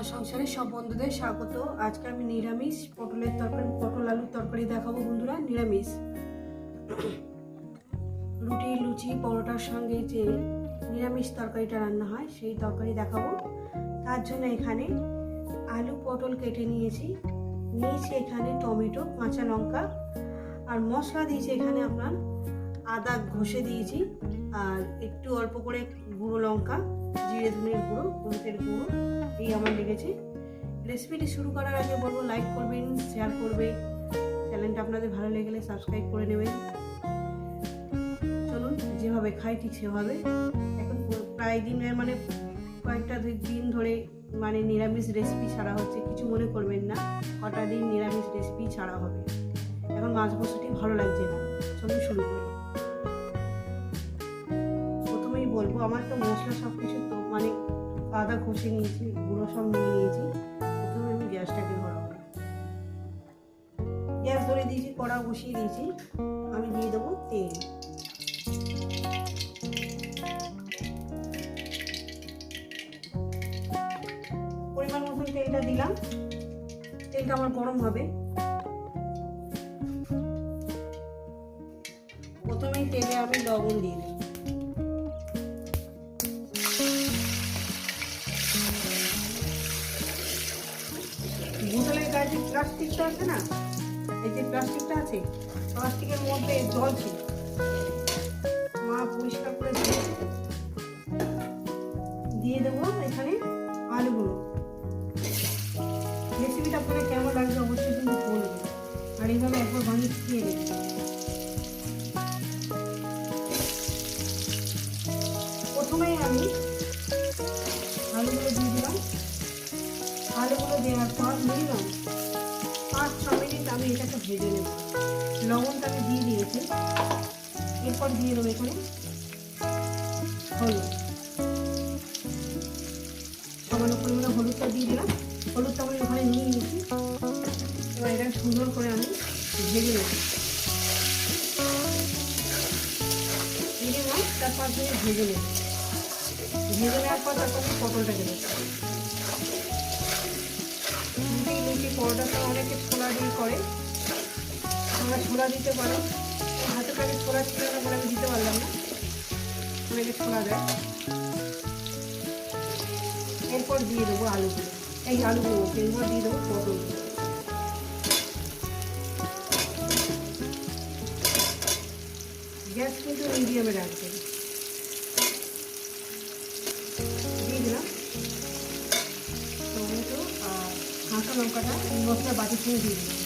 আমার সংসারে সব বন্ধুদের স্বাগত। আজকে আমি নিরামিষ, পটলের তরকারি, পটল আলুর তরকারি দেখাবো বন্ধুরা, নিরামিষ। রুটি, লুচি, পরোটার সঙ্গে যে নিরামিষ তরকারিটা রান্না হয়, সেই তরকারি দেখাবো। তার জন্য এখানে আলু, পটল কেটে নিয়েছি। নিয়েছি এখানে টমেটো, কাঁচা লঙ্কা। আর মশলা দিয়েছি এখানে আপনার আদা ঘষে দিয়েছি। আর একটু অল্প করে গুঁড়ো লঙ্কা, জিরে ধনের গুঁড়ো, হলুদের গুঁড়ো, এই আমার লেগেছে। রেসিপিটি শুরু করার আগে বলব লাইক করবেন শেয়ার করবে। চ্যানেলটা আপনাদের ভালো লেগেলে সাবস্ক্রাইব করে নেবেন চলুন, যেভাবে খাই ঠিক সেভাবে। এখন প্রায় দিনের মানে কয়েকটা দিন ধরে মানে নিরামিষ রেসিপি ছাড়া হচ্ছে, কিছু মনে করবেন না। কটা দিন নিরামিষ রেসিপি ছাড়া হবে। এখন মাছ বসাটি ভালো লাগছে না। চলুন শুরু করি। বলব, আমার তো মশলা সব কিছু তো মানে আদা ঘষে নিয়েছি, গুঁড়ো সব নিয়ে নিয়েছি, প্রথমে আমি গ্যাসটাকে ধরাবো। গ্যাস ধরে দিয়েছি, কড়া বসিয়ে দিয়েছি, আমি দিয়ে দেবো তেল। পরিমাণ মতন তেলটা দিলাম। তেলটা আমার গরম হবে। প্রথমেই তেলে আমি লবণ দিয়ে দিই প্লাস্টিকটা আছে না? এই যে প্লাস্টিকটা আছে, প্লাস্টিকের মধ্যে জল ছিল। মা পরিষ্কার করে দিয়ে দিয়ে দেবো এখানে আলুগুলো। রেসিপিটা আপনার কেমন লাগবে অবশ্যই কিন্তু বলবেন। আর এইভাবে একবার বানিয়ে খেয়ে দেবেন প্রথমেই আমি আলুগুলো দিয়ে দিলাম। আলুগুলো দেওয়ার পর মিনিমাম পাঁচ, ছ মিনিট আমি এটাকে ভেজে নেব। লবণটা আমি দিয়ে দিয়েছি। এরপর দিয়ে দেবো এখানে হলুদ। সামান্য পরিমাণে হলুদটা দিয়ে দিলাম। হলুদটা আমি ওখানে নিয়ে নিয়েছি। এবার এটা সুন্দর করে আমি ভেজে নেব। চার পাঁচ মিনিট ভেজে নেব। ভেজে নেওয়ার পর তারপর আমি পটলটাকে দেবো। পরোটাটা অনেকে ছোলা দিয়ে করে। তোমরা ছোলা দিতে পারো। হাতে কাছে ছোলা ছিল না বলে আমি দিতে পারলাম না। অনেকে ছোলা দেয় এরপর দিয়ে দেবো আলুগুলো। এই আলুগুলো এরপর দিয়ে দেবো পটল। গ্যাস কিন্তু মিডিয়ামে রাখবেন কাঁচা লঙ্কাটা মশলা বাটির সঙ্গে দিয়ে দিলাম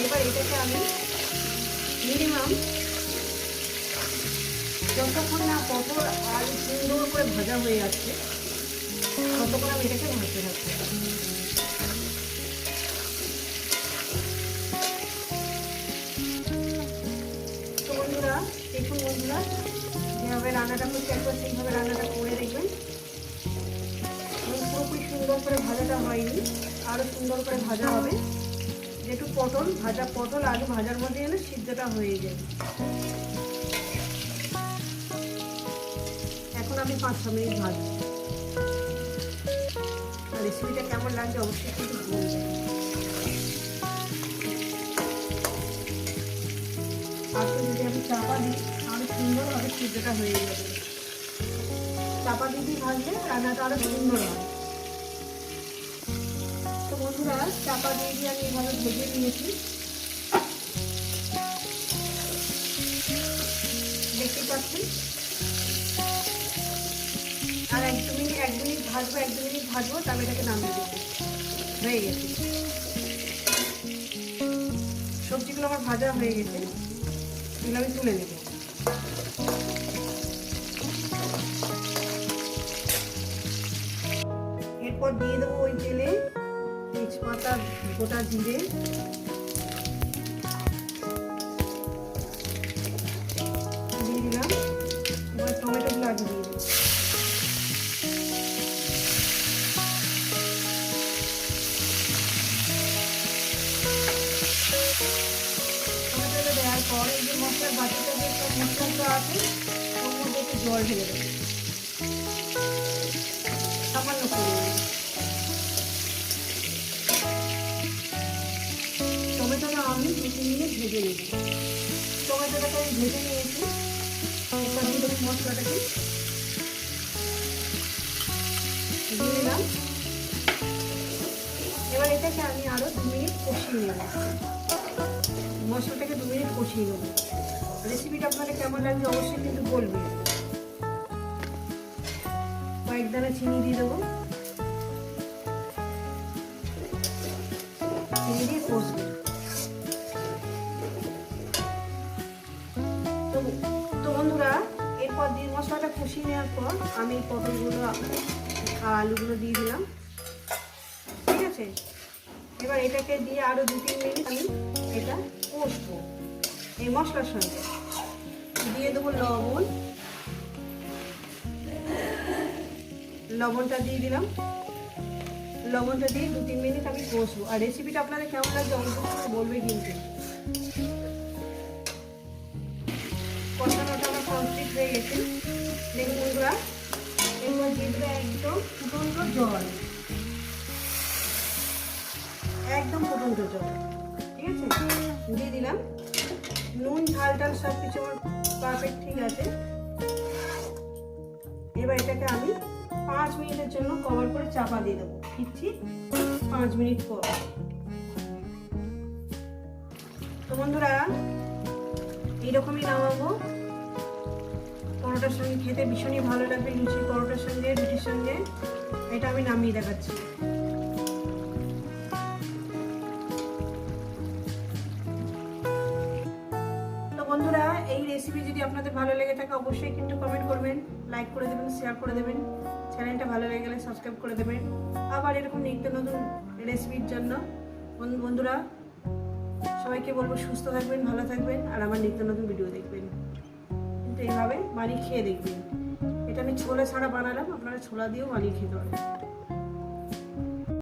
এবার এটাকে আমি মিনিমাম যতক্ষণ না পটল আর সুন্দর করে ভাজা হয়ে যাচ্ছে, ততক্ষণ আমি এটাকে ভাজতে থাকতে বন্ধুরা, দেখুন বন্ধুরা যেভাবে রান্নাটা করছি একবার সেইভাবে রান্নাটা করে দেখবেন। পুরোপুরি সুন্দর করে ভাজাটা হয়নি আরও সুন্দর করে ভাজা হবে। যেটু পটল, ভাজা পটল, আলু ভাজার মধ্যে এলে সিদ্ধটা হয়ে যাবে এখন আমি পাঁচ ছ মিনিট ভাজবো। রেসিপিটা কেমন লাগছে অবশ্যই কিন্তু আজকে যদি আমি চাপা দিই সুন্দরভাবে সিদ্ধটা হয়ে যাবে চাপা দিয়ে ভাজলে রান্নাটা আরও সুন্দর হয়। তো বন্ধুরা, চাপা দিয়ে দিয়ে আমি এভাবে ভেজে নিয়েছি। দেখতে পাচ্ছেন আর এক দু মিনিট, এক মিনিট ভাজবো, এক দু মিনিট ভাজবো তবে এটাকে নামিয়ে দেবো। হয়ে গেছে। সবজিগুলো আমার ভাজা হয়ে গেছে। এগুলো আমি তুলে নেব। এরপর দিয়ে দেবো ওই তেলে তেজপাতা, গোটা জিরে। দিয়ে দিলাম। এবার টমেটোগুলো আগে টমেটোটা দেওয়ার পর এই যে মশলার বাটিটা যে সব মশলাটা আছে, ওর মধ্যে একটু জল ঢেলে দেবো। ভেজে নেব টমেটোটাকে আমি ভেজে নিয়েছি। এবার দিয়ে দেবো মশলাটাকে। দিয়ে দিলাম। এবার এটাকে আমি আরও দু মিনিট কষিয়ে নেব। মশলাটাকে দু মিনিট কষিয়ে নেব। রেসিপিটা আপনাদের কেমন লাগছে অবশ্যই কিন্তু বলবেন। কয়েক দানা চিনি দিয়ে দেবো। তো বন্ধুরা, এরপর দিয়ে মশলাটা কষিয়ে নেওয়ার পর আমি পটলগুলো, আলুগুলো দিয়ে দিলাম। ঠিক আছে? এবার এটাকে দিয়ে আরও দু তিন মিনিট আমি এটা কষবো এই মশলার সঙ্গে। দিয়ে দেবো লবণ। লবণটা দিয়ে দিলাম। লবণটা দিয়ে দু তিন মিনিট আমি কষবো। আর রেসিপিটা আপনাদের কেমন লাগছে করে বলবে কিন্তু। দেবে একদম ফুটন্ত জল। একদম ফুটন্ত জল। ঠিক আছে? দিয়ে দিলাম। নুন, ঝাল, টাল সব কিছু আমার পারফেক্ট ঠিক আছে। এবার এটাকে আমি পাঁচ মিনিটের জন্য কভার করে চাপা দিয়ে দেবো। ফিরছি পাঁচ মিনিট পর। তো বন্ধুরা, এইরকমই নামাবো। পরোটার সঙ্গে খেতে ভীষণই ভালো লাগবে লুচি পরোটার সঙ্গে রুটির সঙ্গে। এটা আমি নামিয়ে দেখাচ্ছি। তো বন্ধুরা, এই রেসিপি যদি আপনাদের ভালো লেগে থাকে, অবশ্যই কিন্তু কমেন্ট করবেন লাইক করে দেবেন শেয়ার করে দেবেন। চ্যানেলটা ভালো লেগে গেলে সাবস্ক্রাইব করে দেবেন। আবার এরকম নিত্য নতুন রেসিপির জন্য, বন্ধু- বন্ধুরা, সবাইকে বলব সুস্থ থাকবেন, ভালো থাকবেন, আর আমার নিত্য নতুন ভিডিও দেখবেন। এইভাবে বানিয়ে খেয়ে দেখবেন। এটা আমি ছোলা ছাড়া বানালাম, আপনারা ছোলা দিয়েও বানিয়ে খেতে পারেন।